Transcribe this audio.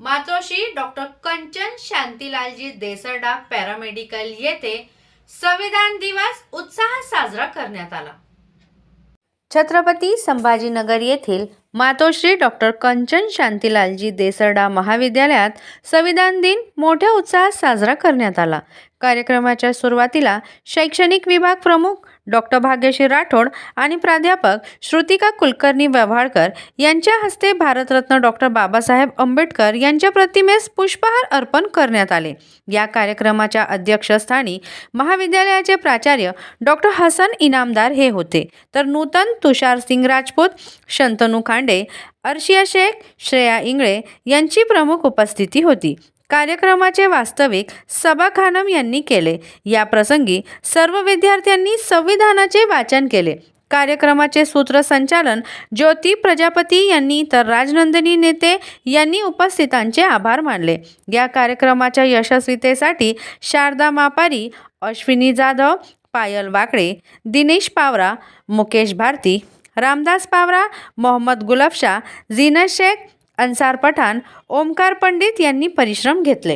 मातोश्री doctor Kanchan शांतीलालजी Desarda paramedical येथे संविधान दिवस उत्साहात साजरा करण्यात आला. छत्रपती संभाजीनगर येथील मातोश्री डॉक्टर कंचन शांतीलालजी देसरडा महाविद्यालयात संविधान दिन मोठ्या उत्साहात साजरा करण्यात आला. कार्यक्रमाच्या सुरुवातीला शैक्षणिक विभाग प्रमुख डॉक्टर भाग्यश्री राठोड आणि प्राध्यापक श्रुतिका कुलकर्णी व्यवहारकर यांच्या हस्ते भारतरत्न डॉक्टर बाबासाहेब आंबेडकर यांच्या प्रतिमेस पुष्पहार अर्पण करण्यात आले. या कार्यक्रमाच्या अध्यक्षस्थानी महाविद्यालयाचे प्राचार्य डॉक्टर हसन इनामदार हे होते. तर नूतन तुषार सिंग राजपूत शंतनू खांडे अर्शिया शेख श्रेया इंगळे यांची प्रमुख उपस्थिती होती. कार्यक्रमाचे वास्तविक सबा खानम यांनी केले. या प्रसंगी सर्व विद्यार्थ्यांनी संविधानाचे वाचन केले. कार्यक्रमाचे सूत्रसंचालन ज्योती प्रजापती यांनी तर राजनंदिनी नेते यांनी उपस्थितांचे आभार मानले. या कार्यक्रमाच्या यशस्वीतेसाठी शारदा मापारी अश्विनी जाधव पायल वाकडे दिनेश पावरा मुकेश भारती रामदास पावरा मोहम्मद गुलाबशाह झीनत शेख अन्सार पठाण ओमकार पंडित यांनी परिश्रम घेतले.